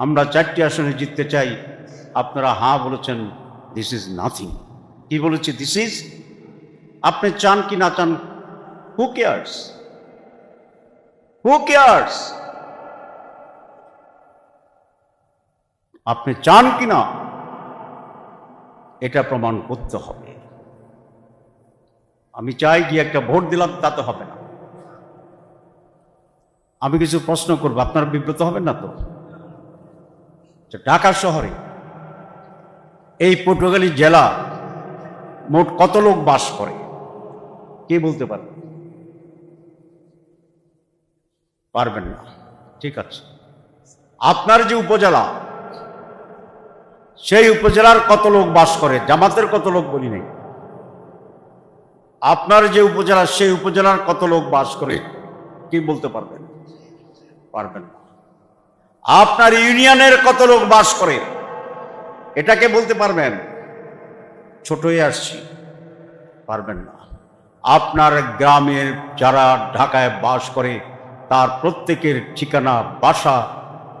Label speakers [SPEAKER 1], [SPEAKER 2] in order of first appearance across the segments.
[SPEAKER 1] আমরা চারটি আসনে জিততে চাই। আপনারা হ্যাঁ বলেছেন দিস ইজ নাথিং কি বলেছে? দিস ইজ আপনি চান কি না চান হু কেয়ার্স হু কেয়ার্স আপনি চান কি না, এটা প্রমাণ করতে হবে। আমি চাই গিয়ে একটা ভোট দিলাম, তাতে হবে না। আমি কিছু প্রশ্ন করব, আপনারা বিব্রত হবেন না তো? ঢাকা শহরে, এই পটুয়াখালী জেলা মোট কত লোক বাস করে? কে বলতে পারবে? পারবেন না। ঠিক আছে। আপনার যে উপজেলা, সেই উপজেলার কত লোক বাস করে? জামাতের কত লোক বলি নেই। আপনার যে উপজেলা, সেই উপজেলার কত লোক বাস করে? কি বলতে পারবেন? পারবেন না। আপনার ইউনিয়নের কত লোক বাস করে? এটাকে বলতে পারবেন ছোট হয়ে আসছি। পারবেন না। আপনার গ্রামের যারা ঢাকায় বাস করে, তার প্রত্যেকের ঠিকানা, বাসা,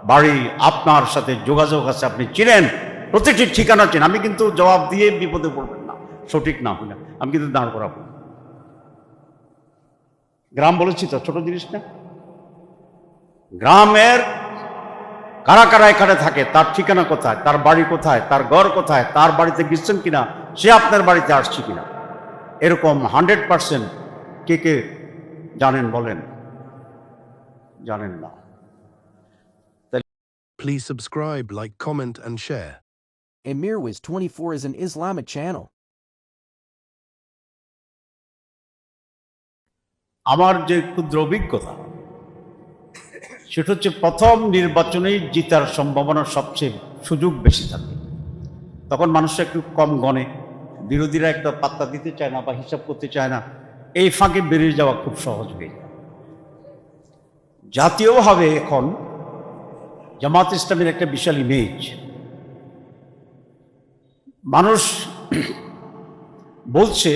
[SPEAKER 1] বাড়ি আপনার সাথে যোগাযোগ আছে। আপনি চিনেন, প্রত্যেকটি ঠিকানা চেন আমি কিন্তু জবাব দিয়ে বিপদে পড়বেন না। সঠিক না হলে। আমি কিন্তু দাঁড় করাবো গ্রাম বলেছি তো, ছোট জিনিস না? গ্রামের কারা কারা এখানে থাকে তার ঠিকানা কোথায় তার বাড়ি কোথায় তার ঘর কোথায় তার বাড়িতে গেছেন কিনা সে আপনার বাড়িতে আসছে কিনা এরকম হান্ড্রেড পার্সেন্ট কে কে জানেন বলেন জানেন না
[SPEAKER 2] Please subscribe, like, comment, and share.
[SPEAKER 3] Emir Wiz 24 is an Islamic channel.
[SPEAKER 1] আমার যে ক্ষুদ্র অভিজ্ঞতা সেটা হচ্ছে প্রথম নির্বাচনেই জিতার সম্ভাবনা সবচেয়ে সুযোগ বেশি থাকে। তখন মানুষ একটু কম গণে, বিরোধীরা একটা পাত্তা দিতে চায় না বা হিসাব করতে চায় না, এই ফাঁকে বেরিয়ে যাওয়া খুব সহজ হয়ে যায়। জাতীয়ভাবে এখন জামাত ইসলামের একটা বিশাল ইমেজ মানুষ বলছে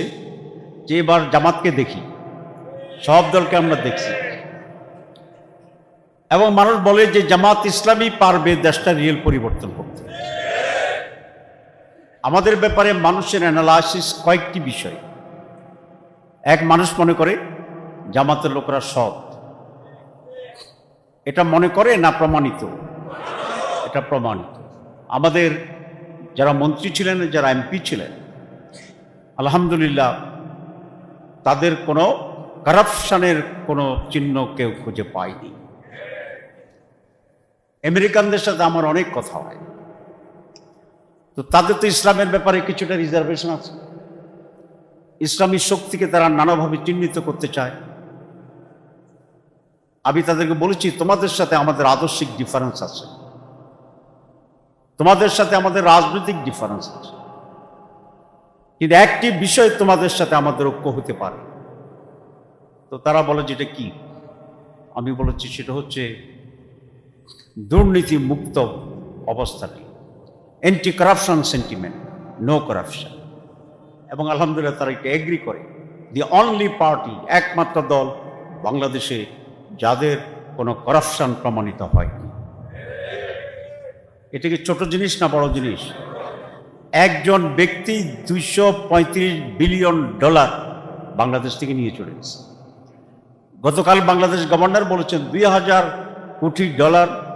[SPEAKER 1] যে এবার জামাতকে দেখি, সব দলকে আমরা দেখছি। এবং মানুষ বলে যে জামাত ইসলামী পারবে দেশটা রিয়েল পরিবর্তন করতে। আমাদের ব্যাপারে মানুষের অ্যানালাইসিস কয়েকটি বিষয়। এক, মানুষ মনে করে জামাতের লোকরা সৎ। এটা মনে করে না প্রমাণিত? এটা প্রমাণিত। আমাদের যারা মন্ত্রী ছিলেন, যারা এমপি ছিলেন, আলহামদুলিল্লাহ তাদের কোনো কারাপশনের কোনো চিহ্ন কেউ খুঁজে পায়নি। আমেরিকানদের সাথে আমার অনেক কথা হয়। তো তাদের তো ইসলামের ব্যাপারে কিছুটা রিজার্ভেশন আছে। ইসলামী শক্তিকে তারা নানাভাবে চিহ্নিত করতে চায়। আমি তাদেরকে বলেছি, তোমাদের সাথে আমাদের আদর্শিক ডিফারেন্স আছে। তোমাদের সাথে আমাদের রাজনৈতিক ডিফারেন্স আছে। কিন্তু একটি বিষয় তোমাদের সাথে আমাদের ঐক্য হতে পারে। তো তারা বলে যেটা কি? আমি বলেছি সেটা হচ্ছে দুর্নীতি মুক্ত অবস্থাটি anti corruption sentiment no corruption এবং আলহামদুলিল্লাহ তারা এটা এগ্রি করে। দি অনলি পার্টি একমাত্র দল বাংলাদেশে যাদের কোনো করাপশন প্রমাণিত হয়নি। এটা কি ছোট জিনিস না বড় জিনিস? একজন ব্যক্তি দুইশো পঁয়ত্রিশ বিলিয়ন ডলার বাংলাদেশ থেকে নিয়ে চলে গেছে। গতকাল বাংলাদেশ গভর্নর বলেছেন, দুই হাজার কোটি ডলার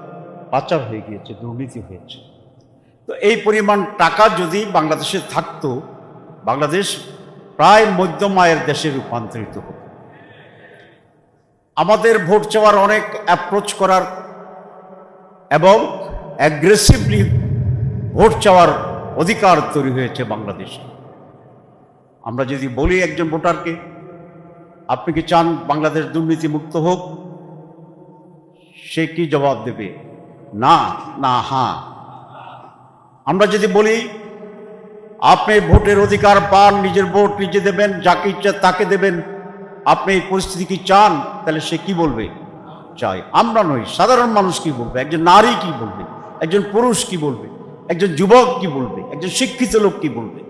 [SPEAKER 1] পাচার হয়ে গিয়েছে, দুর্নীতি হয়েছে। তো এই পরিমাণ টাকা যদি বাংলাদেশে থাকতো, বাংলাদেশ প্রায় মধ্যম আয়ের দেশে রূপান্তরিত হতো। আমাদের ভোট চাওয়ার অনেক অ্যাপ্রোচ করার এবং অ্যাগ্রেসিভলি ভোট চাওয়ার অধিকার তৈরি হয়েছে বাংলাদেশে। আমরা যদি বলি একজন ভোটারকে, আপনি কি চান বাংলাদেশ দুর্নীতি মুক্ত হোক? সে কি জবাব দেবে? না না হ্যাঁ আমরা যদি বলি, আপনি ভোটের অধিকার পান, নিজের ভোট নিজে দেবেন, যাকে ইচ্ছা তাকে দেবেন, আপনি এই পরিস্থিতি কি চান, তাহলে সে কি বলবে? চাই। আমরা নই, সাধারণ মানুষ কি বলবে? একজন নারী কি বলবে? একজন পুরুষ কি বলবে? একজন যুবক কি বলবে? একজন শিক্ষিত লোক কি বলবে?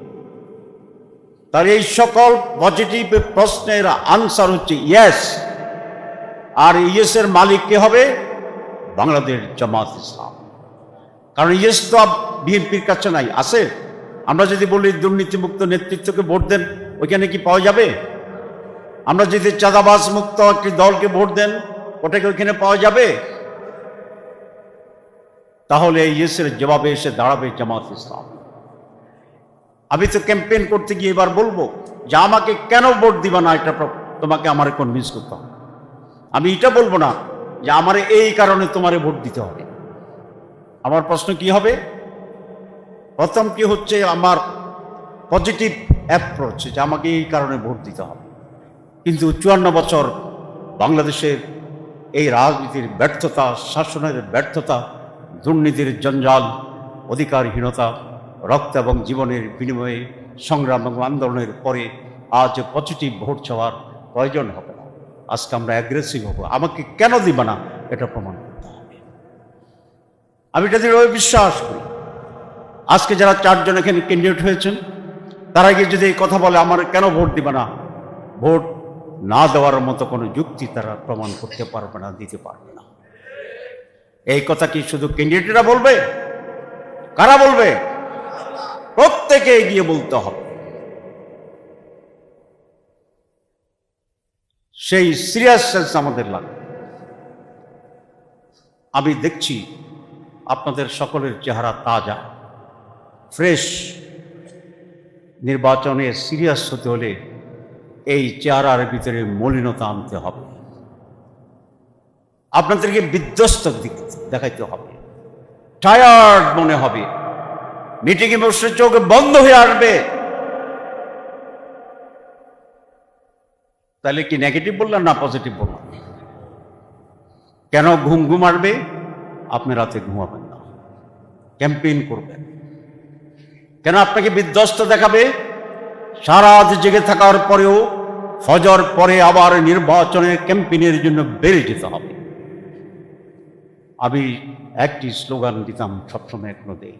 [SPEAKER 1] তার এই সকল পজিটিভ প্রশ্নের আনসার হচ্ছে ইয়েস আর ইয়েসের মালিক কে হবে? বাংলাদেশ জামাত ইসলাম। কারণ ইয়েস তো বিএনপির কাছে নাই, আছে। আমরা যদি বলি দুর্নীতিমুক্ত নেতৃত্বকে ভোট দেন, ওইখানে কি পাওয়া যাবে? আমরা যদি চাঁদাবাজ মুক্ত একটি দলকে ভোট দেন, ওটাকে ওইখানে পাওয়া যাবে? তাহলে ইয়েসের জবাবে এসে দাঁড়াবে জামাত ইসলাম। আমি তো ক্যাম্পেইন করতে গিয়ে এবার বলব, যে আমাকে কেন ভোট দিবা না, এটা তোমাকে আমার কনভিন্স করতে হবে। আমি এটা বলব না যে আমার এই কারণে তোমারে ভোট দিতে হবে। আমার প্রশ্ন কি হবে? প্রথম কি হচ্ছে আমার পজিটিভ অ্যাপ্রোচ যে আমাকে এই কারণে ভোট দিতে হবে। কিন্তু চুয়ান্ন বছর বাংলাদেশের এই রাজনীতির ব্যর্থতা, শাসনের ব্যর্থতা, দুর্নীতির জঞ্জাল, অধিকারহীনতা, রক্ত এবং জীবনের বিনিময়ে সংগ্রাম এবং আন্দোলনের পরে আজ পজিটিভ ভোট চাওয়ার প্রয়োজন হবে। আজকে আমরা অ্যাগ্রেসিভ হব। আমাকে কেন দিবে না? এটা প্রমাণ করতে হবে। আমি এটা দৃঢ়ভাবে বিশ্বাস করি। আজকে যারা চারজন এখানে ক্যান্ডিডেট হয়েছেন, তারা গিয়ে যদি এই কথা বলে, আমার কেন ভোট দিবে না? ভোট না দেওয়ার মতো কোনো যুক্তি তারা প্রমাণ করতে পারবে না, দিতে পারবে না। এই কথা কি শুধু ক্যান্ডিডেটরা বলবে? কারা বলবে? প্রত্যেকে এগিয়ে বলতে হবে। সেই সিরিয়াসনেস আমাদের লাগবে আমি দেখছি আপনাদের সকলের চেহারা তাজা। ফ্রেশ নির্বাচনে সিরিয়াস হতে হলে এই চেহারার ভিতরে মলিনতা আনতে হবে। আপনাদেরকে বিধ্বস্ত দিক দেখাইতে হবে। টায়ার্ড মনে হবে। মিটিংয়ে বসে চোখ বন্ধ হয়ে আসবে। তাহলে কি নেগেটিভ বললাম না পজিটিভ বললাম? কেন ঘুম ঘুম আপনি রাতে ঘুমাবেন না। ক্যাম্পেইন করবেন। কেন আপনাকে বিধ্বস্ত দেখাবে? সারা জেগে থাকার পরেও ফজর পরে আবার নির্বাচনের ক্যাম্পেইনের জন্য বেড়ে যেতে হবে। আমি একটি স্লোগান দিতাম সবসময় এখনও দেই।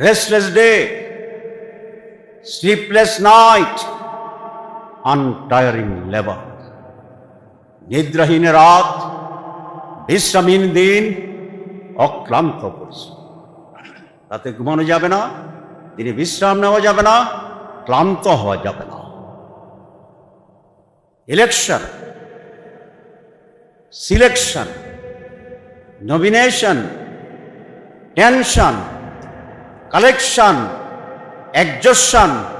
[SPEAKER 1] Restless day sleepless night untiring labour নিদ্রাহীন রাত বিশ্রামহীন দিন অক্লান্ত পরিশ্রম রাতে ঘুমানো যাবে না দিনে বিশ্রাম নেওয়া যাবে না ক্লান্ত হওয়া যাবে না election selection nomination tension collection exhaustion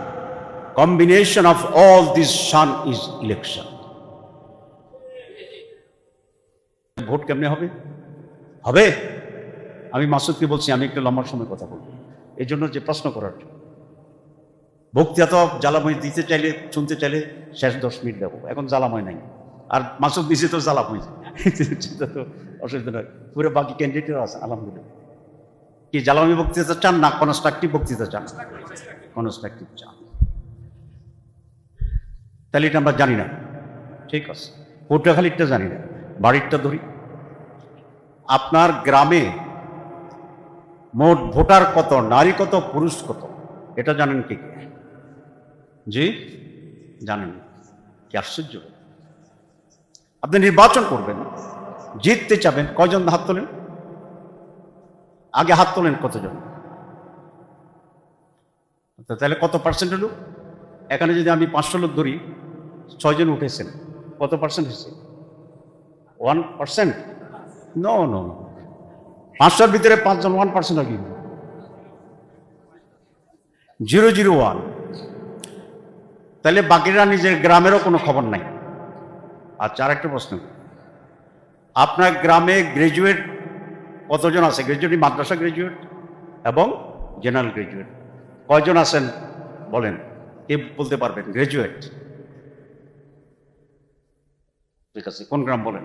[SPEAKER 1] combination of all this sun is election. Vote কেমনে হবে? হবে? আমি মাসুদকে বলছি আমি একটু লম্বা সময় কথা বলব। এই জন্য যে প্রশ্ন করার জন্য। বক্তৃতা তো জ্বালাময় দিতে চাইলে শুনতে চাইলে শেষ দশ মিনিট দেবো। এখন জ্বালাময় নাই। আর মাসুদ দিছে তো জ্বালাময়। সেটা তো অসুবিধা নয়। পুরো বাকি ক্যান্ডিডেটও আছে আলহামদুলিল্লাহ। কি জ্বালাময় বক্তৃতা চান না কনস্ট্রাকটিভ বক্তৃতা চান? কনস্ট্রাকটিভ চান। তাহলে এটা আমরা জানি না। ঠিক আছে। পটুয়াখালীরটা জানি না বাড়িরটা ধরি। আপনার গ্রামে মোট ভোটার কত নারী কত পুরুষ কত? এটা জানেন কি জি? জানেন। কি আশ্চর্য। আপনি নির্বাচন করবেন জিততে চাবেন কয়জন হাত তোলেন? আগে হাত তোলেন কতজন? তাহলে কত পার্সেন্ট হলো? এখানে যদি আমি পাঁচশো লোক ধরি ছয়জন উঠেছেন। কত পার্সেন্ট হয়েছে? ওয়ান পার্সেন্ট নো নো পাঁচশোর ভিতরে পাঁচজন ওয়ান পার্সেন্ট হবে জিরো জিরো ওয়ান তাহলে বাকিরা নিজের গ্রামেরও কোনো খবর নাই। আচ্ছা আর একটা প্রশ্ন। আপনার গ্রামে গ্রাজুয়েট কতজন আছে? গ্রাজুয়েট মাদ্রাসা গ্রাজুয়েট এবং জেনারেল গ্রাজুয়েট কয়জন আছেন? বলেন। কে বলতে পারবেন? গ্রাজুয়েট ঠিক আছে কোন গ্রাম বলেন?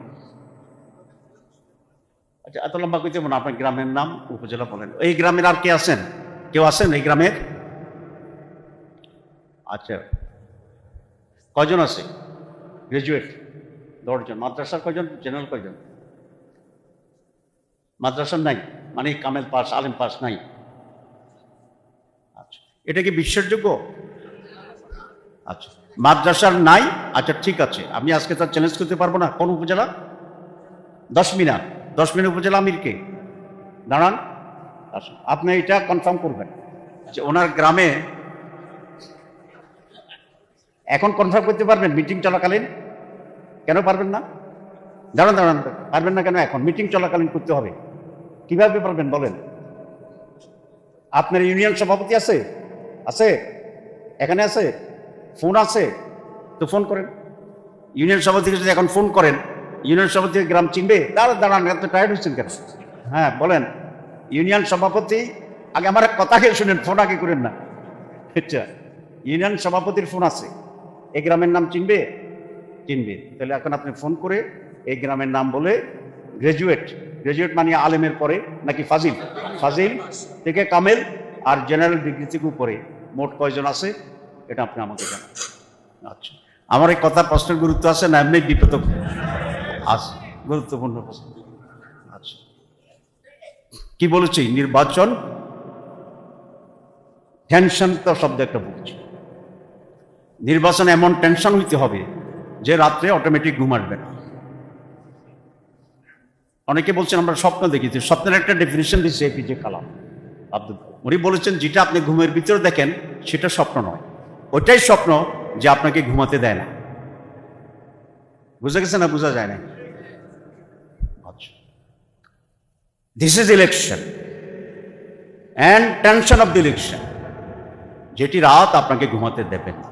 [SPEAKER 1] আচ্ছা এত লম্বা কইতে না, আপনার গ্রামের নাম উপজেলা বলেন। এই গ্রামের আর কে আছেন? কেউ আছেন এই গ্রামের? আচ্ছা কয়জন আছে? গ্রাজুয়েট দশজন। মাদ্রাসার কয়জন? জেনারেল কয়জন? মাদ্রাসার নাই? মানে কামেল পাস, আলেম পাস নাই? আচ্ছা এটা কি বিশ্বাসযোগ্য? আচ্ছা। মাদ্রাসার নাই? আচ্ছা ঠিক আছে। আমি আজকে তার চ্যালেঞ্জ করতে পারব না। কোন উপজেলা? দশ মিনা দশ মিনা উপজেলা আমির কে? দাঁড়ান। আসুন। আপনি এটা কনফার্ম করবেন। যে ওনার গ্রামে এখন কনফার্ম করতে পারবেন? মিটিং চলাকালীন? কেন পারবেন না? দাঁড়ান দাঁড়ান। পারবেন না কেন এখন? মিটিং চলাকালীন করতে হবে। কীভাবে পারবেন বলেন? আপনার ইউনিয়ন সভাপতি আছে? আছে? এখানে আছে? ফোন আছে, তো ফোন করেন। ইউনিয়ন সভাপতিকে যদি এখন ফোন করেন, ইউনিয়ন সভাপতি গ্রাম চিনবে, দাঁড়ান দাঁড়ান, এত টায়ার্ড হচ্ছেন কেন? হ্যাঁ বলেন, ইউনিয়ন সভাপতি, আগে আমার এক কথা খেয়ে শুনেন, ফোন আগে করেন না। আচ্ছা ইউনিয়ন সভাপতির ফোন আছে, এই গ্রামের নাম চিনবে? চিনবে। তাহলে এখন আপনি ফোন করে এই গ্রামের নাম বলে গ্রাজুয়েট গ্রাজুয়েট মানে আলেমের পরে, নাকি ফাজিল? ফাজিল থেকে কামেল আর জেনারেল ডিগ্রি থেকে উপরে, মোট কয়জন আছে? এটা আপনি আমাকে জানান। আচ্ছা। আমার এই কথার প্রশ্নের গুরুত্ব আছে না, এমনি বিপদ আছে গুরুত্বপূর্ণ প্রশ্ন। আচ্ছা। কি বলেছি? নির্বাচন? টেনশন তো শব্দ একটা বলছি। নির্বাচন এমন টেনশন হইতে হবে যে রাত্রে অটোমেটিক ঘুম আসবে না। অনেকে বলছেন, আমরা স্বপ্ন দেখেছি। স্বপ্নের একটা ডেফিনেশন দিচ্ছে এপিজে কালাম আব্দুল। উনি বলেছেন, যেটা আপনি ঘুমের ভিতরে দেখেন, সেটা স্বপ্ন নয়। ওইটাই স্বপ্ন যে আপনাকে ঘুমাতে দেয় না। বুঝা গেছে না বোঝা যায় না this is election and tension of the election যেটি রাত আপনাকে ঘুমাতে দেবে না।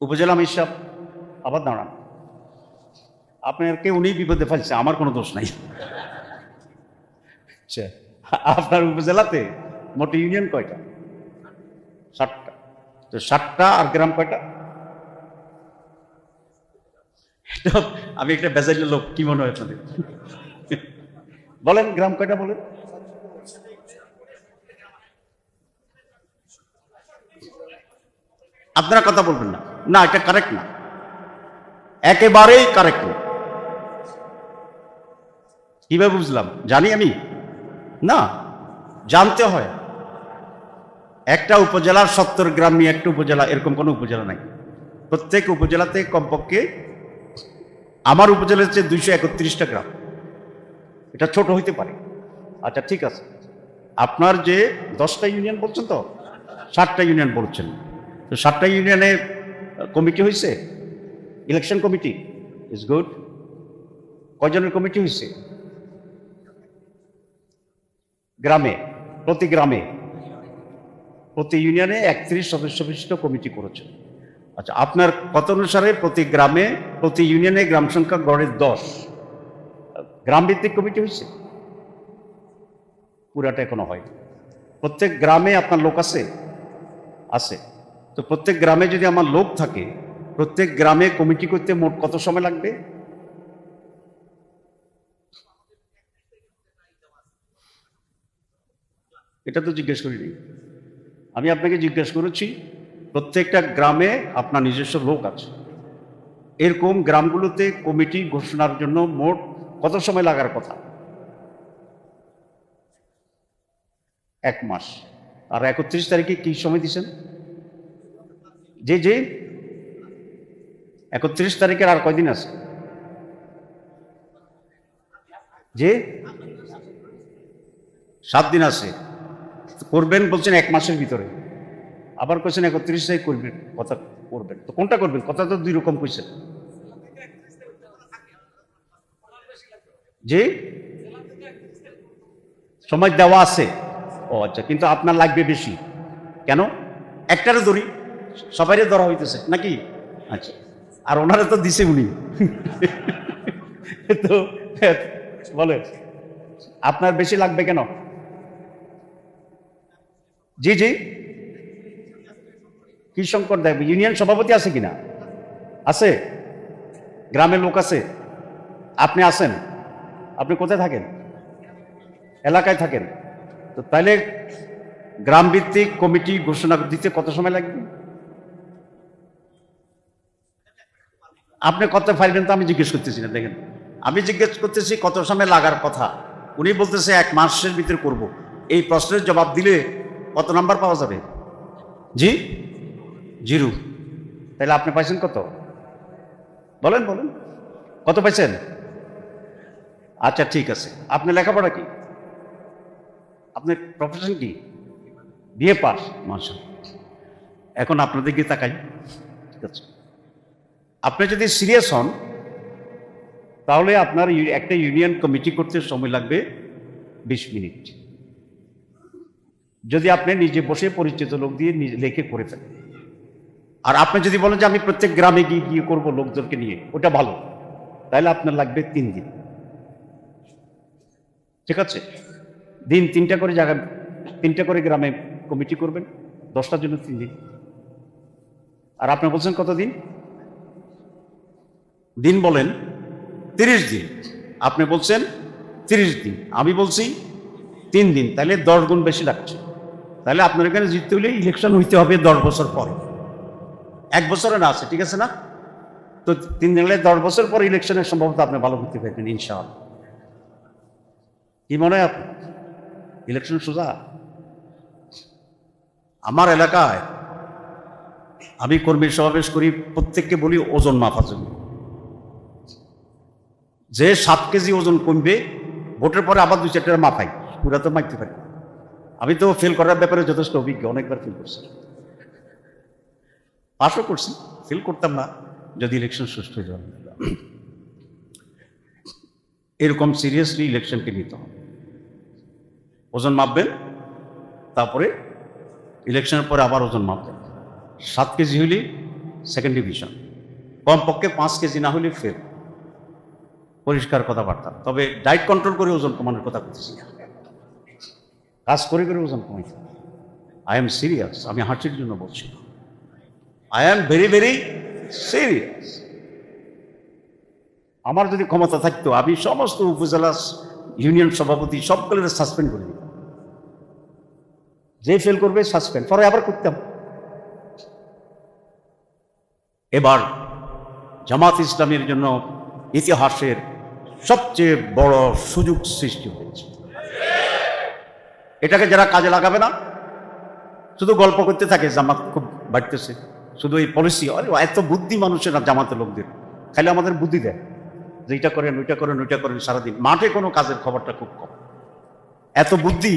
[SPEAKER 1] উপজেলা মিশাব আবার দাঁড়ান। আপনাকে উনি বিপদে ফেলছে, আমার কোনো দোষ নাই। আচ্ছা আপনার উপজেলাতে মোট ইউনিয়ন কয়টা? ষাটটা তো ষাটটা আর গ্রাম কয়টা? আমি একটা বেজাইলের লোক কি মনে হয় আপনাদের? বলেন গ্রাম কয়টা বলেন? আপনারা কথা বলবেন না। না এটা কারেক্ট না। একেবারেই কারেক্ট না। কীভাবে বুঝলাম? জানি আমি? না জানতে হয়। একটা উপজেলার সত্তর গ্রাম নিয়ে একটা উপজেলা, এরকম কোনো উপজেলা নাই। প্রত্যেক উপজেলাতে কমপক্ষে আমার উপজেলা হচ্ছে দুইশো একত্রিশটা গ্রাম। এটা ছোট হইতে পারে। আচ্ছা ঠিক আছে। আপনার যে দশটা ইউনিয়ন বলছেন তো, ষাটটা ইউনিয়ন বলছেন। তো ষাটটা ইউনিয়নে কমিটি হয়েছে ইলেকশন কমিটি? ইজ গুড কজনের কমিটি হয়েছে গ্রামে, প্রতি গ্রামে। প্রতি ইউনিয়নে একত্রিশ সদস্য বিশিষ্ট কমিটি করেছে। আচ্ছা আপনার কত অনুসারে প্রতি গ্রামে, প্রতি ইউনিয়নে গ্রাম সংখ্যা গড়ে দশ। গ্রাম ভিত্তিক কমিটি হয়েছে? পুরাটা এখনও হয়নি প্রত্যেক গ্রামে আপনার লোক আছে? আছে। তো প্রত্যেক গ্রামে যদি আমার লোক থাকে, প্রত্যেক গ্রামে কমিটি করতে মোট কত সময় লাগবে? এটা তো জিজ্ঞেস করিনি। আমি আপনাকে জিজ্ঞেস করেছি, প্রত্যেকটা গ্রামে আপনার নিজস্ব লোক আছে। এরকম গ্রামগুলোতে কমিটি ঘোষণার জন্য মোট কত সময় লাগার কথা? এক মাস। আর একত্রিশ তারিখে কি সময় দিছেন? যে যে একত্রিশ তারিখের আর কয়দিন আছে? যে সাত দিন আছে। করবেন বলছেন এক মাসের ভিতরে। আবার কইছেন একত্রিশ তারিখ করবেন, কথা করবেন। তো কোনটা করবেন? কথা তো দুই রকম কইছেন। জি? সময় দেওয়া আছে। ও আচ্ছা কিন্তু আপনার লাগবে বেশি। কেন? একটারে ধরি, সবাইরে ধরা হইতেছে, নাকি? আচ্ছা আর ওনারা তো দিছে উনি। তো বলে আপনার বেশি লাগবে কেন? জি জি। কি সংকট দেয় ইউনিয়ন সভাপতি আছে কিনা? আছে। গ্রামের লোক আছে। আপনি আছেন? আপনি কোথায় থাকেন? এলাকায় থাকেন। তো তাহলে গ্রাম ভিত্তিক কমিটি ঘোষণা দিতে কত সময় লাগবে? আপনি কত পারবেন তো আমি জিজ্ঞেস করতেছি না, দেখেন। আমি জিজ্ঞেস করতেছি কত সময় লাগার কথা। উনি বলতেছে এক মাসের ভিতরে করব। এই প্রশ্নের জবাব দিলে কত নাম্বার পাওয়া যাবে? জি? জিরো। তাহলে আপনি পাইছেন কত? বলেন বলেন। কত পাইছেন? আচ্ছা ঠিক আছে। আপনি লেখাপড়া কি? আপনার প্রফেশন কি? BA pass. মাসা এখন আপনাদের দিকে তাকাই। ঠিক আছে। আপনি যদি সিরিয়াস হন তাহলে আপনার একটা ইউনিয়ন কমিটি করতে সময় লাগবে বিশ মিনিট। যদি আপনি নিজে বসে পরিচিত লোক দিয়ে নিজে লেখে করে ফেলেন। আর আপনি যদি বলেন যে আমি প্রত্যেক গ্রামে গিয়ে গিয়ে করব লোকজনকে নিয়ে, ওটা ভালো। তাহলে আপনার লাগবে তিন দিন। ঠিক আছে? দিন তিনটা করে জায়গা, তিনটা করে গ্রামে কমিটি করবেন, দশটার জন্য তিন দিন। আর আপনি বলছেন কতদিন দিন? বলেন তিরিশ দিন। আপনি বলছেন তিরিশ দিন। আমি বলছি তিন দিন। তাহলে দশ গুণ বেশি লাগছে তাহলে আপনার এখানে জিততে হলে ইলেকশন হইতে হবে দশ বছর পর। এক বছরে না আছে, ঠিক আছে না? তো তিন দিন দশ বছর পর ইলেকশনের সম্ভবত আপনি ভালো করতে পারবেন, ইনশাআল্লাহ। কি মনে হয় ইলেকশন সোজা? আমার এলাকায় আমি কর্মীর সমাবেশ করি, প্রত্যেককে বলি ওজন মাপার জন্য। যে সাত কেজি ওজন কমবে, ভোটের পরে আবার দুই চারটা মাথায় পুরা তো মারতে পারি। আমি তো ফেল করার ব্যাপারে যথেষ্ট অভিজ্ঞ, অনেকবার ফেল করছি। পাশও করছি ফেল করতাম না, যদি ইলেকশন সুষ্ঠু হয়ে এরকম সিরিয়াসলি ইলেকশনকে নিতে হবে। ওজন মাপবেন, তারপরে ইলেকশনের পরে আবার ওজন মাপবেন। সাত কেজি হইলে সেকেন্ড ডিভিশন কমপক্ষে পাঁচ কেজি না হলে ফেল পরিষ্কার কথাবার্তা। তবে ডায়েট কন্ট্রোল করে ওজন কমানোর কথা বলতেছি না কাজ করে করে ওজন কমাইতে আই এম সিরিয়াস আমি হাঁটির জন্য বলছি। I am very very serious আমার যদি ক্ষমতা থাকতো, আমি সমস্ত উপজেলা ইউনিয়ন সভাপতি সবগুলোর সাসপেন্ড করে দিতাম। যে ফেল করবে সাসপেন্ড পরে আবার করতাম। এবার জামাত ইসলামের জন্য ইতিহাসের সবচেয়ে বড় সুযোগ সৃষ্টি হয়েছে। এটাকে যারা কাজে লাগাবে না, শুধু গল্প করতে থাকে, জামাত খুব বাড়তেছে। শুধু এই পলিসি আরে এত বুদ্ধি মানুষের না জামাতের লোকদের। খালি আমাদের বুদ্ধি দেয়, যে এইটা করেন, ওইটা করেন ওইটা করেন সারাদিন। মাঠে কোনো কাজের খবরটা খুব কম। এত বুদ্ধি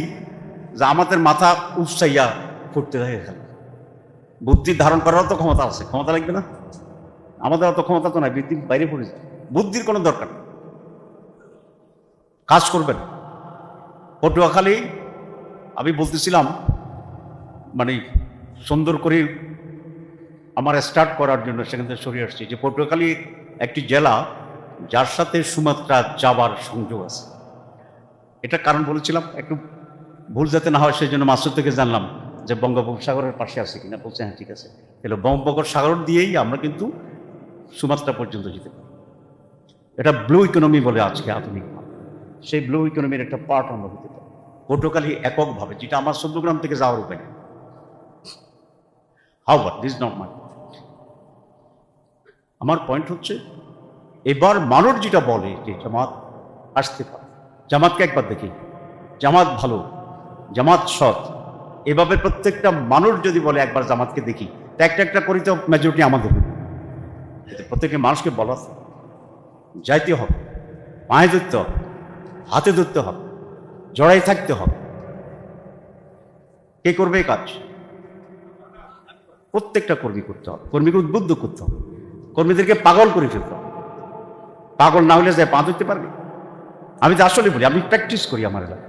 [SPEAKER 1] যে আমাদের মাথা উৎসাইয়া ফুটতে থাকে খালি। বুদ্ধি ধারণ করারও তো ক্ষমতা আছে, ক্ষমতা লাগবে না? আমাদের অত ক্ষমতা তো নাই, বুদ্ধি বাইরে পড়ে যায়। বুদ্ধির কোনো দরকার কাজ করবেন। পটুয়াখালী আমি বলতেছিলাম মানে সুন্দর করে আমার স্টার্ট করার জন্য সেখান থেকে সরিয়ে আসছি যে পটুয়াখালী একটি জেলা যার সাথে সুমাত্রা যাবার সংযোগ আছে। এটা কারণ বলেছিলাম, একটু ভুল যাতে না হয় সেই জন্য মাসুর থেকে জানলাম যে বঙ্গোপসাগরের পাশে আছে কিনা। বলছে হ্যাঁ ঠিক আছে। তাহলে বঙ্গোপসাগর দিয়েই আমরা কিন্তু সুমাত্রা পর্যন্ত যেতে পারি। এটা ব্লু ইকোনমি বলে আজকে আধুনিক সেই ব্লু ইকোনমির একটা পার্ট আমরা হতে পারি। পটুয়াখালী এককভাবে, যেটা আমার চোদ্দগ্রাম থেকে যাওয়ার উপায়। নেই হাউ দিস নট মাই আমার পয়েন্ট হচ্ছে, এবার মানুষ যেটা বলে যে জামাত আসতে পারে, জামাতকে একবার দেখি। জামাত ভালো, জামাত সৎ, এভাবে প্রত্যেকটা মানুষ যদি বলে একবার জামাতকে দেখি, তা একটা একটা করি তো মেজরিটি আমাদের প্রত্যেকটা মানুষকে বলা যাইতে হবে, পায়ে ধরতে হবে, হাতে ধরতে হবে। জড়াই থাকতে হবে। কে করবে কাজ? প্রত্যেকটা কর্মী করতে হবে। কর্মীকে উদ্বুদ্ধ করতে হবে। কর্মীদেরকে পাগল করে ফেলতে হবে। পাগল না হলে যায় পা ধরতে পারবে? আমি তো আসলে বলি, আমি প্র্যাকটিস করি আমার এলাকায়।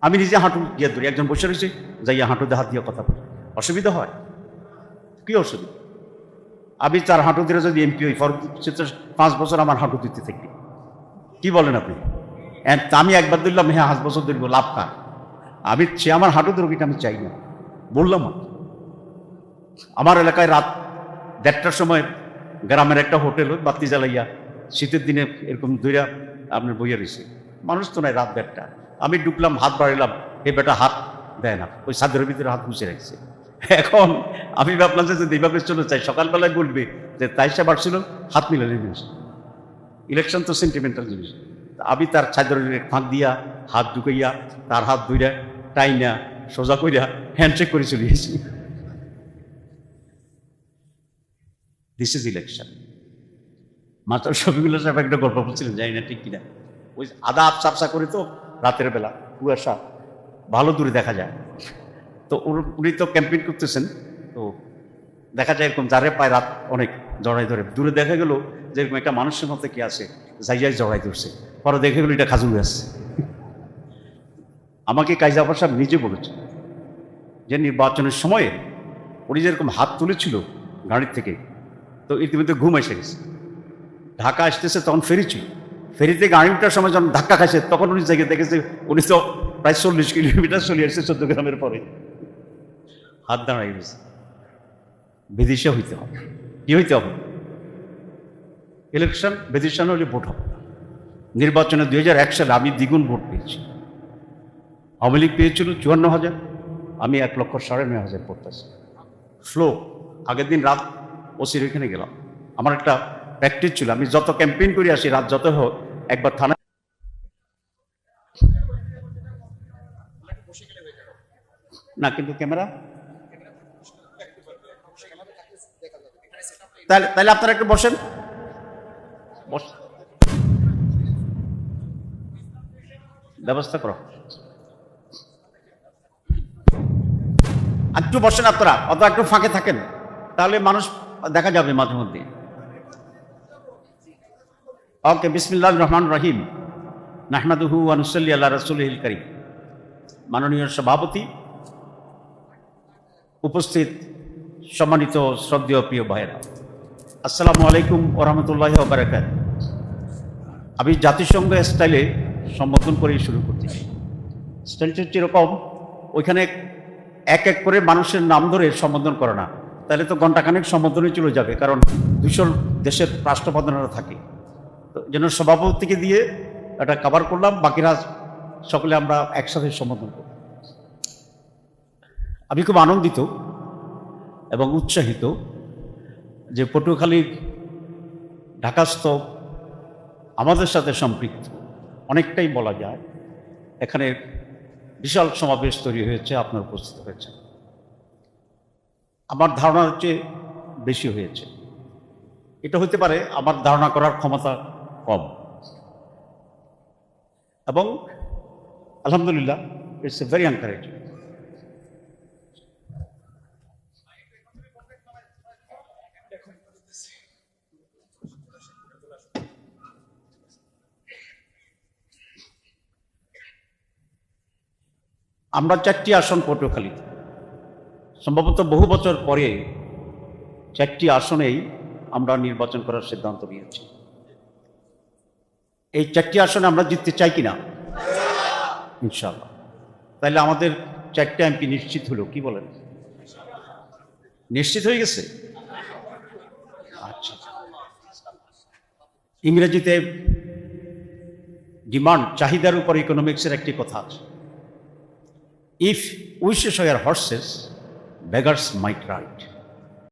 [SPEAKER 1] আমি নিজে হাঁটু গিয়ে ধরি। একজন বসে রয়েছে, যাইয়া হাঁটুতে হাত দিয়ে কথা বলি। অসুবিধা হয়? কি অসুবিধা? আমি তার হাঁটু ধরে যদি এমপি হই ফর পাঁচ বছর আমার হাঁটু দিতে থাকবে কি বলেন আপনি? আমি একবার দিলাম হ্যাঁ পাঁচ বছর ধরবো, লাভ কার? আমি সে আমার হাঁটু ধরুক এটা আমি চাই না। বললাম, আমার এলাকায় রাত দেড়টার সময় গ্রামের একটা হোটেল বাতি জ্বালাইয়া শীতের দিনে এরকম দুইরা আপনার বইয়া রয়েছে মানুষ তো নাই রাত দেড়টা। আমি ঢুকলাম, হাত বাড়াইলাম এ বেটা হাত দেয় না, ওই সাদের ভিতরে হাত গুছিয়ে রাখছে। এখন আমি ভাবলাম যে যদি এইভাবে চলে চাই সকালবেলায় বলবে যে তাইসা বাড়ছিল, হাত মিলালে জিনিস ইলেকশন তো সেন্টিমেন্টাল জিনিস। আমি তার চাদরের ফাঁক দিয়া, হাত ঢুকাইয়া, তার হাত দুইটা টাইনা সোজা কইরা হ্যান্ডশেক করে চলে গেছি। This is election master Shafiqullah সাহেব একটা গল্প বলছিলেন, জানি না ঠিক কিনা। ওই আদা আপ চাপসা করে তো রাতের বেলা, কুয়াশা, ভালো দূরে দেখা যায়। তো উনি তো ক্যাম্পেইন করতেছেন, তো দেখা যায় এরকম যারে পায় রাত অনেক জড়াই ধরে। দূরে দেখা গেল যেরকম একটা মানুষের মধ্যে কি আছে যাই যাই জড়াই ধরছে। পরে দেখে গেল এটা খাজুর গাছ। আমাকে কাইজাফর সাহেব নিজে বলেছে যে নির্বাচনের সময়ে উনি যেরকম হাত তুলেছিল গাড়ির থেকে, তো ইতিমধ্যে ঘুম এসে গেছে। ঢাকা আসতেছে, তখন ফেরি ছিল ফেরিতে গাড়ি সময় যখন ধাক্কা খাইছে, তখন উনি জায়গায় দেখেছে উনি তো প্রায় চল্লিশ কিলোমিটার চলে আসছে চোদ্দ গ্রামের পরে। হাত দাঁড়াই গেছে। বিদিশা হইতে হবে। কি হইতে হবে? ইলেকশন বেদিশান হলে ভোট হবে। নির্বাচনে দুই হাজার এক সালে আমি দ্বিগুণ ভোট পেয়েছি। আওয়ামী লীগ পেয়েছিল চুয়ান্ন হাজার, আমি এক লক্ষ সাড়ে নয় হাজার পাইছি। ফ্লো আগের দিন রাত ওসির এখানে গেলাম। আমার একটা প্র্যাকটিস ছিল, আমি যত ক্যাম্পেইন করে আসি, রাত যত হোক, একবার থানা না, কিন্তু ক্যামেরা তাহলে তাহলে আপনারা একটু বসেন। বস ব্যবস্থা করো। একটু বসেন আপনারা অত একটু ফাঁকে থাকেন, তাহলে মানুষ দেখা যাবে মাঝে মধ্যে। ওকে বিসমিল্লাহ রহমান রহিম। নাহমাদুহু আনুসল্লি আল্লাহ রসুল করিম। মাননীয় সভাপতি, উপস্থিত সম্মানিত শ্রদ্ধেয় প্রিয় ভাইয়েরা। আসসালামু আলাইকুম ওরহমতুল্লাহ আমি জাতিসংঘ স্টাইলে সম্বোধন করেই শুরু করতে চাই এরকম ওইখানে এক এক করে মানুষের নাম ধরে সম্বোধন করে না। তাহলে তো ঘন্টাখানেক সম্বোধনে চলে যাবে, কারণ দুশো দেশের রাষ্ট্রপ্রধানরা থাকে। তো যেন সভাপতিকে দিয়ে এটা কভার করলাম, বাকিরা সকলে আমরা একসাথে সম্বোধন করব। আমি খুব আনন্দিত এবং উৎসাহিত যে পটুয়াখালীর ঢাকাস্থ আমাদের সাথে সম্পৃক্ত। অনেকটাই বলা যায়। এখানে বিশাল সমাবেশ তৈরি হয়েছে, আপনার উপস্থিত হয়েছে আমার ধারণা হচ্ছে বেশি হয়েছে। এটা হতে পারে আমার ধারণা করার ক্ষমতা কম। এবং আলহামদুলিল্লাহ ইটস এ ভেরি এনকারেজিং আমরা চারটি আসন পটুয়াখালীতে সম্ভবত বহু বছর পরে চারটি আসনেই আমরা নির্বাচন করার সিদ্ধান্ত নিয়েছি। এই চারটি আসনে আমরা জিততে চাই কিনা ইনশাল্লাহ তাহলে আমাদের চারটা এমপি নিশ্চিত হলো, কি বলেন? নিশ্চিত হয়ে গেছে? আচ্ছা। ইংরেজিতে ডিমান্ড, চাহিদার উপর ইকোনমিক্সের একটি কথা আছে। If wishes horses beggars might ride